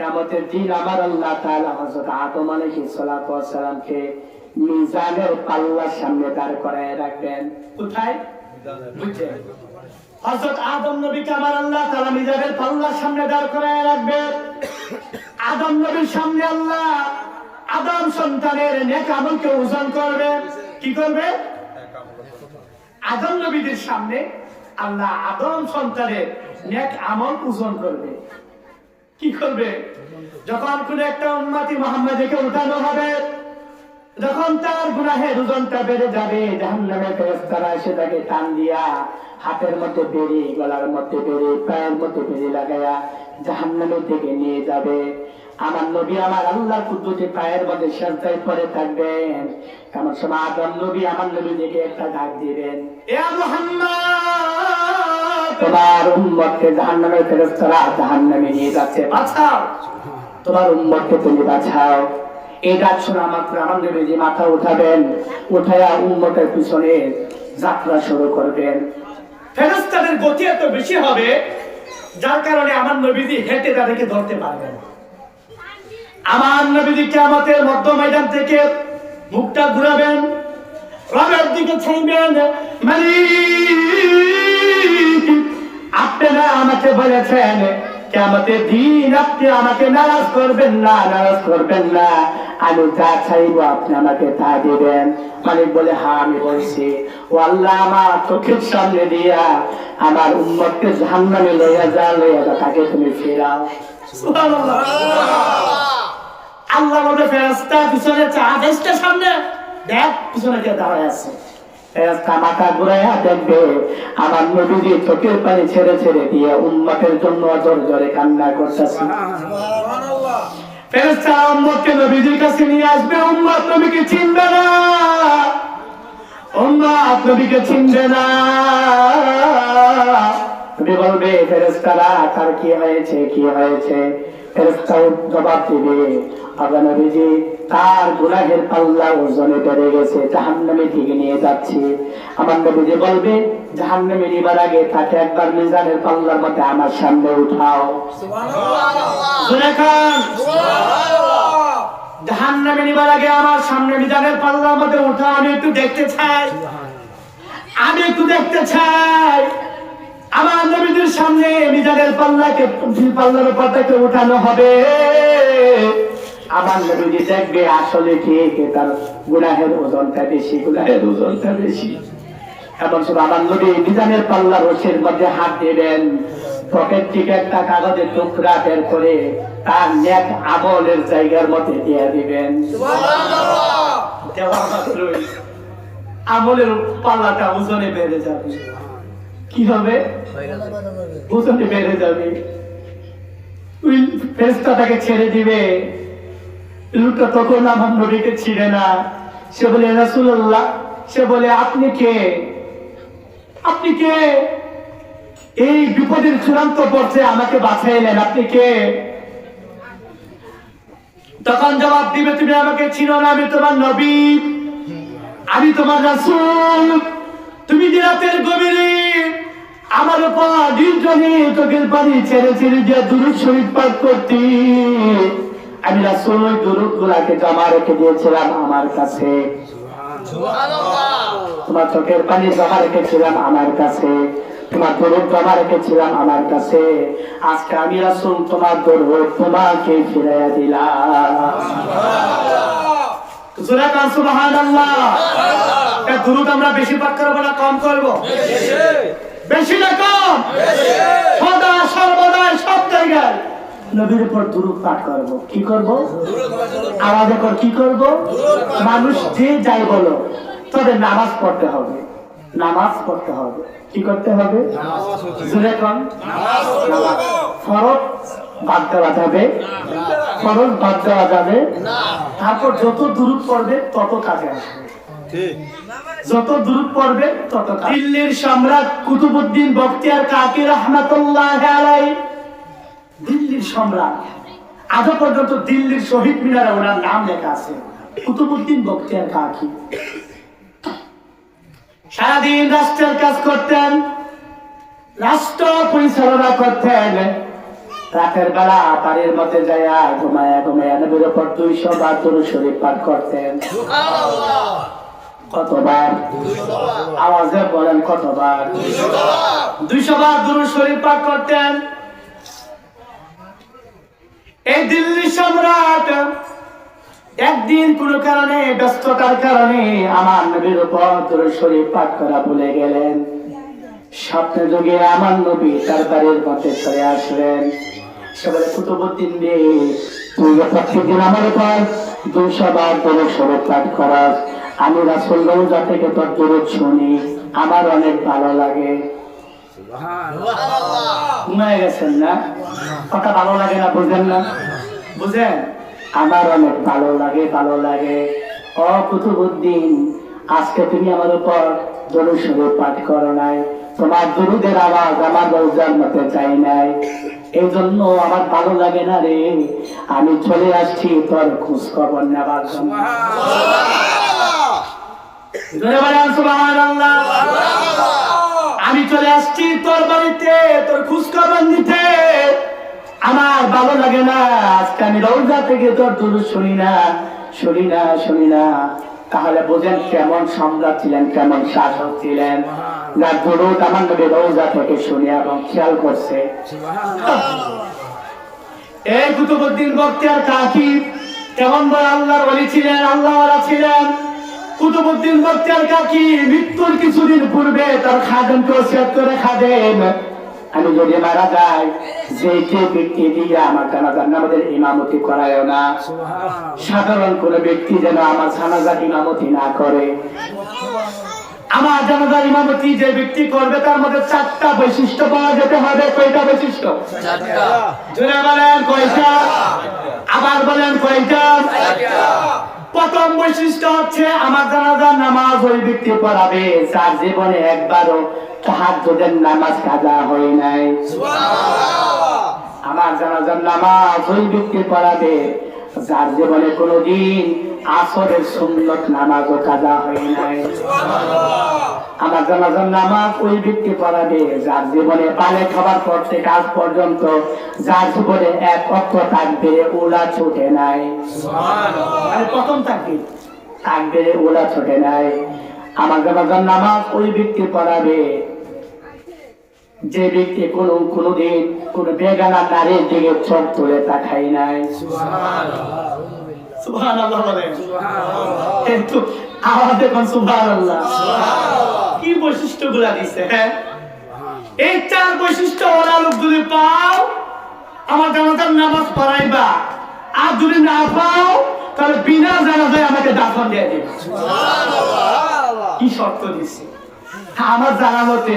কেমতের দিন আমার আল্লাহ তাআলা হযরত আদম সালাতু সালামকে মিজানের পাল্লার সামনে দাঁড় করায় রাখবেন। কোথায়? হযরত আদম আল্লাহ মিজানের পাল্লার সামনে দাঁড় করায় রাখবেন। আদম নবীর সামনে আল্লাহ আদম সন্তানের নেক আমলকে ওজন করবে। কি করবে? আদম নবীদের সামনে আল্লাহ আদম সন্তানের নেক আমল ওজন করবে। কি করবে? যখন কোন একটা উন্নতি মোহাম্মদকে উঠানো হবে, যখন তার গুনাহের ওজনটা বেড়ে যাবে জাহান্নামের ফেরেশতারা এসে তাকে টান দিয়া হাতের মধ্যে বেরি গলার মধ্যে বেরি পায়ের মধ্যে বেরি লাগাইয়া জাহান্নামের দিকে নিয়ে যাবে। আমার নবী, আমার আল্লাহ কুদ্দুতি পায়ের মধ্যে সেজদায় পরে থাকবেন। কেমন সময়? আদম নবী, আমার নবী দিকে একটা ডাক দিবেন। এ মুহাম্মদ! তোমার উম্মতকে জাহান্নামের ফেরেশতারা জাহান্নামে নিয়ে যাচ্ছে। বাঁচাও! তোমার উম্মতকে তুমি বাঁচাও। ডাক শোনা মাত্র নবী যে মাথা উঠাবেন, উঠায়া উম্মতের পিছনে যাত্রা শুরু করবেন। ফেরেশতাদের গতি এত বেশি হবে, যার কারণে আমার নবীজি হেঁটে তাদেরকে ধরতে পারবেন আমার নবীজি কিয়ামতের মধ্য ময়দান থেকে মুখটা ঘুরাবেন, রবের দিকে চাইবেন মালিক! আপনারা আমাকে বলেছেন কেমতের দিন আপনি আমাকে নারাজ করবেন না, নারাজ করবেন না। আমি যা চাইব আপনি আমাকে তা দিবেন। মালিক বলে হা আমি বলছি। ও আল্লাহ আমার চোখের সামনে দিয়া আমার উম্মতকে জাহান্নামে লইয়া যা লইয়া যা, তাকে তুমি ফেরাও আল্লাহ বলে, ফেরেশতা পিছনে চা আদেশটা সামনে দেখ, পিছনে কে দাঁড়ায় আছে। মাথা ঘুরাইয়া দেখবে। আমার নবীজি চোখের পানি ছেড়ে ছেড়ে দিয়ে উম্মতের জন্য জোর জোরে কান্না করতেছে। ফেরেশতা উম্মতকে নবীজির কাছে নিয়ে আসবে। উম্মত নবীকে চিনবে না। উম্মত নবীকে চিনবে না। তুমি বলবে ফেরেশতারা তার কি হয়েছে? কি হয়েছে? ফেরেশতাও জবাব দিবে আবার নবীজি তার গুনাহের পাল্লা ওজনে বেড়ে গেছে জাহান্নামে দিকে নিয়ে যাচ্ছে? আমার নবীজি বলবে জাহান্নামে নিবার আগে তাকে একবার মিজানের পাল্লার মধ্যে আমার সামনে উঠাও। জাহান্নামে নিবার আগে আমার সামনে মিজানের পাল্লার মধ্যে উঠাও আমি একটু দেখতে চাই। আমি একটু দেখতে চাই। আমার নবীদের সামনে মিজানের পাল্লাকে পাল্লার থেকে উঠানো হবে। আমার নবীজি দেখবে আসলে কে কে তার গুনাহের ওজনটা বেশি গুনাহের ওজনটা বেশি। এমন সব আমার নবী মিজানের পাল্লা রসের মধ্যে হাত দিবেন পকেট থেকে একটা কাগজের টুকরা বের করে তার নেক আমলের জায়গার মধ্যে দিয়ে দিবেন। আমলের পাল্লাটা ওজনে বেড়ে যাবে। কি হবে? যাবে। ওই ফেরেশতাটাকে ছেড়ে দিবে। লোকটা তখন আমার না। সে বলে সে বলে, আপনি কে? আপনি কে? এই বিপদের চূড়ান্ত পর্যায়ে আমাকে বাঁচাইলেন আপনি কে? তখন জবাব দিবে, তুমি আমাকে চিনো না, আমি তোমার নবী। আমি তোমার রাসূল। তুমি যে রাতের গভীরে আমার উপর নির্জনে চোখের পানি ছেড়ে ছেড়ে যে দুরুদ শরীফ পাঠ করতি। আমি রাসূল ওই দুরুদ গুলাকে জমা রেখে দিয়েছিলাম আমার কাছে। তোমার চোখের পানি জমা রেখেছিলাম আমার কাছে। তোমার দরুদ জমা রেখেছিলাম আমার কাছে। আজকে আমি রাসূল তোমার দরুদ তোমাকে ফিরাইয়া দিলাম। জোরে কান সুবহানাল্লাহ। এটা দুরুদ আমরা বেশি পাঠ করব না কম করব। বেশি। না কম। সদা সর্বদা সব জায়গায়। নবীর উপর দুরুদ পাঠ করব। কি করব? আলাদা কর কি করব? মানুষ যে যাই বলো, তবে নামাজ পড়তে হবে। নামাজ পড়তে হবে। কি করতে হবে? জোরে কম বাদ দেওয়া যাবে। ফরজ বাদ দেওয়া যাবে। তারপর যত দূরত পড়বে, তত কাজে আসবে। যত দূর পড়বে, তত দিল্লির সম্রাট কুতুবুদ্দিন বখতিয়ার কাকি রহমাতুল্লাহ আলাই দিল্লির সম্রাট, আজও পর্যন্ত দিল্লির শহীদ মিনারে ওনার নাম লেখা আছে কুতুবুদ্দিন বখতিয়ার কাকি। সারাদিন রাষ্ট্রের কাজ করতেন, রাষ্ট্র পরিচালনা করতেন। রাতের বেলা বাড়ির মধ্যে যাইয়া ঘুমায়া ঘুমায়া নবীর উপর দুইশো বার দরুদ শরীফ পাঠ করতেন। কতবার? আওয়াজে বলেন কতবার? দুইশো বার দরুদ শরীফ করতেন। এই দিল্লি সম্রাট একদিন কারণে, ব্যস্ততার কারণে আমার নবীর উপর দরুদ শরীফ করা ভুলে গেলেন। স্বপ্নে যোগে আমার নবী তার বাড়ির মধ্যে চলে আসলেন। সবাই কুতুবুদ্দিন রে, তুই প্রত্যেকদিন আমার উপর দুশো বার দরুদ শরীফ পাঠ করাস। আমি রাসুল রোজা থেকে তোর দরুদ শুনি আমার অনেক ভালো লাগে। ঘুমায় গেছেন না? কথা ভালো লাগে না বুঝেন না? বুঝেন? আমার অনেক ভালো লাগে ভালো লাগে। ও কুতুবুদ্দিন আজকে তুমি আমার উপর দরুদ শরীফ পাঠ করো নাই। তোমার দরুদের আওয়াজ আমার রোজার মতে চাই নাই। এই জন্য আমার ভালো লাগে না রে। আমি চলে আসছি তোর খোঁজ খবর নেবার জন্য। আমি চলে আসছি তোর বাড়িতে, তোর খোঁজ খবর নিতে। আমার ভালো লাগে না, আজকে আমি রোজা থেকে তোর দূর শুনি না শুনি না শুনি না। তাহলে বোঝেন কেমন সম্রাট ছিলেন, কেমন শাসক ছিলেন। যার দরুদ আমার নবী রোজা থেকে শুনি এবং খেয়াল করছে। এই কুতুবুদ্দিন বক্তিয়ার কাকি কেমন বড় আল্লাহর ওলি ছিলেন, আল্লাহওয়ালা ছিলেন। কুতুবুদ্দিন বক্তিয়ার কাকি মৃত্যুর কিছুদিন পূর্বে তার খাদেমকে ওসিয়ত করে খাদেম। আমি যদি মারা যাই যে যে ব্যক্তি দিয়ে আমার জানাজার নামাজের ইমামতি করায় না। সাধারণ কোন ব্যক্তি যেন আমার জানাজার ইমামতি না করে। আমার জানাজার ইমামতি যে ব্যক্তি করবে তার মধ্যে চারটা বৈশিষ্ট্য পাওয়া যেতে হবে। কয়টা বৈশিষ্ট্য? জোরে বলেন কয়টা? আবার বলেন কয়টা? প্রথম বৈশিষ্ট্য হচ্ছে আমার জানাজার নামাজ ওই ব্যক্তি পড়াবে তার জীবনে একবারও তাহাজ্জুদের নামাজ কাজা হয় নাই। আমার জানাজার নামাজ ওই ব্যক্তি পড়াবে যার জীবনে কোনোদিন আসরের সুন্নত নামাজও কাজা হয় নাই। আমার জানাজার নামাজ ওই ব্যক্তি পড়াবে যার জীবনে পালে খাবার পর থেকে আজ পর্যন্ত যার জীবনে এক অক্ষ থাকবে ওলা ছুটে নাই। প্রথম থাকবে। থাকবে ওলা ছুটে নাই। আমার জানাজার নামাজ ওই ব্যক্তি পড়াবে যে ব্যক্তি কোনো কোনোদিন কোন বেগানা নারীর দিকে চোখ তুলে তাকাই নাই। কিন্তু আওয়াজ দেখুন সুবহানাল্লাহ। কি বৈশিষ্ট্যগুলা দিছে হ্যাঁ? এই চার বৈশিষ্ট্য ওরা লোক যদি পাও আমার জানাজার নামাজ পড়াইবা। আর যদি না পাও তাহলে বিনা জানাজায় আমাকে দাফন দিয়ে দিবে। কি শর্ত দিছে? আমার জানা মতে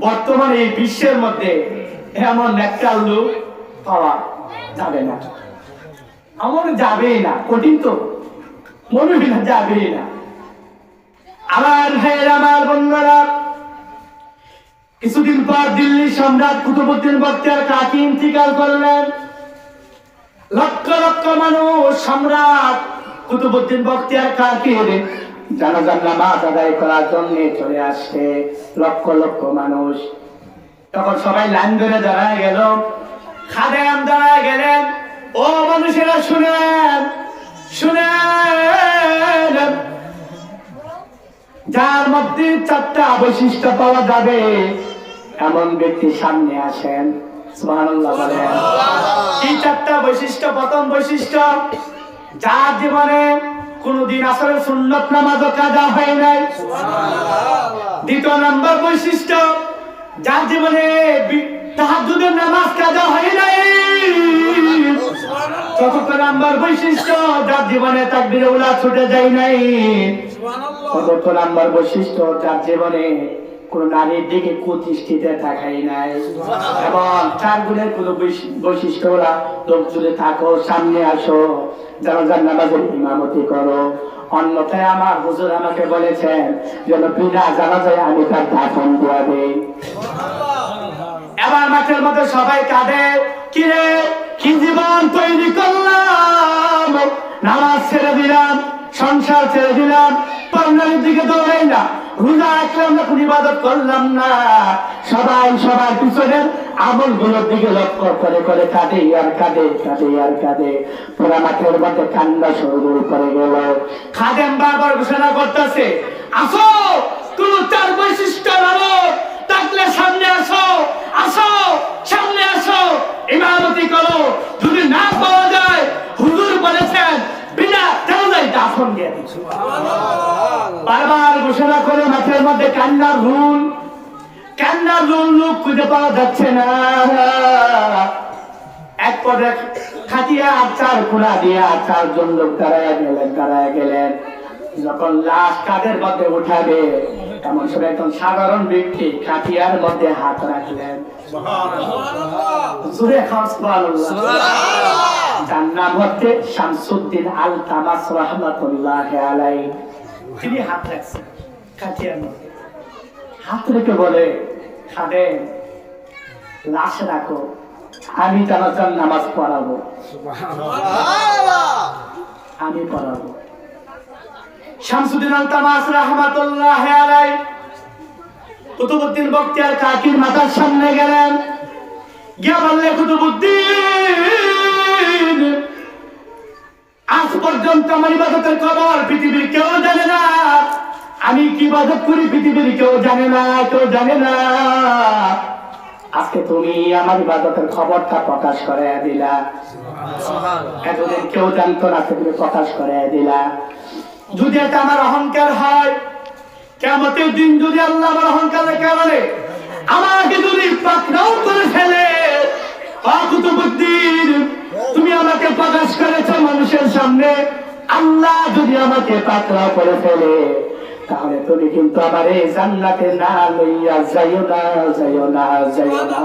বর্তমানে এই বিশ্বের মধ্যে এমন একটা লোক পাওয়া যাবে না। আমার যাবেই না, কঠিন তো। মনে হয় না যাবেই না। আমার ভাইয়ের আমার বন্ধুরা, কিছুদিন পর দিল্লি সম্রাট কুতুবুদ্দিন বক্তিয়ার কাকি ইন্তিকাল করলেন? লক্ষ লক্ষ মানুষ সম্রাট কুতুবুদ্দিন বক্তিয়ার কাকির জানাজার নামাজ আদায় করার জন্য চলে আসছে। লক্ষ লক্ষ মানুষ। তখন সবাই লাইন ধরে দাঁড়ায় গেল। খাদেম দাঁড়ায় গেলেন। ও মানুষেরা, শুনেন শুনেন। যার মধ্যে চারটা বৈশিষ্ট্য পাওয়া যাবে, এমন ব্যক্তি সামনে আসেন। এই চারটা বৈশিষ্ট্য, প্রথম বৈশিষ্ট্য, যার জীবনে কোনদিন আসলে সুন্নত নামাজ কাজা হয় নাই। দ্বিতীয় নম্বর বৈশিষ্ট্য যার জীবনে তাহাজ্জুদের নামাজ কাজা হয় নাই। চতুর্থ নাম্বার বৈশিষ্ট্য যার জীবনে তাকবিরে উলা ছুটে যায় নাই। চতুর্থ নাম্বার বৈশিষ্ট্য যার জীবনে কোন নারীর দিকে কুদৃষ্টিতে তাকাই নাই। এবং চার গুণের কোন বৈশ- বৈশিষ্ট্য ওরা লোক যদি থাকো সামনে আসো জানাজার নামাজের ইমামতি করো। অন্যথায় আমার হুজুর আমাকে বলেছেন যেন বিনা জানা যায় আমি তার দাফন দিয়া দেই। এবার মাঠের মধ্যে সবাই কাঁদে কিরে কি জীবন তৈরি করলাম? নামাজ ছেড়ে দিলাম, সংসার ছেড়ে দিলাম পান্ডালির দিকে দৌড়াই না। রোজা রাখলাম না কোন সবাই সবার পিছনের আমলগুলোর দিকে লক্ষ্য করে শুরু করে গেল। খাদেম বৈশিষ্ট্য মানুষ থাকলে সামনে আসো আসো, সামনে আসো, ইমামতি করো। যদি না পাওয়া যায়, হুজুর বলেছেন, বিনা তেলাই দাফন দিয়ে দিচ্ছি। বারবার ঘোষণা করে মাঠের মধ্যে কান্নার রুল। কান্নার রুল লোক খুঁজে পাওয়া যাচ্ছে না। এক পদে খাটিয়া চার কুড়া দিয়া চারজন লোক দাঁড়ায় গেলেন দাঁড়ায় গেলেন। যখন লাশ কাদের মধ্যে উঠাবে এমন সময় একজন সাধারণ ব্যক্তি খাটিয়ার মধ্যে হাত রাখলেন। জুড়ে যার নাম হচ্ছে শামসুদ্দিন আল তামাস রহমাতুল্লাহ আলাই তিনি হাত রাখছেন। হাত রেখে বলে খাদে লাশ রাখো আমি তামাজান নামাজ পড়াবো। আমি পড়াবো। শামসুদ্দিন আল তামাস রহমাতুল্লাহ আলাই কুতুবুদ্দিন বক্তিয়ার কাকির মাথার সামনে গেলেন। গিয়া বললে কুতুবুদ্দিন আজ পর্যন্ত আমার ইবাদতের খবর পৃথিবীর কেউ জানে না। আমি কি ইবাদত করি পৃথিবীর কেউ জানে না কেউ জানে না। আজকে তুমি আমার ইবাদতের খবরটা প্রকাশ করে দিলা। এতদিন কেউ জানতো না তুমি প্রকাশ করে দিলা। যদি এটা আমার অহংকার হয় কেমতের দিন যদি আল্লাহ আমার অহংকার অহংকারের কারণে আমাকে যদি পাকড়াও করে ফেলে কুতুবুদ্দিন তুমি আমাকে প্রকাশ করেছ মানুষের সামনে আল্লাহ যদি আমাকে পাকড়াও করে ফেলে তাহলে তুমি কিন্তু আমার এই জান্নাতে না লইয়া যাইও না যাইও না যাইও না।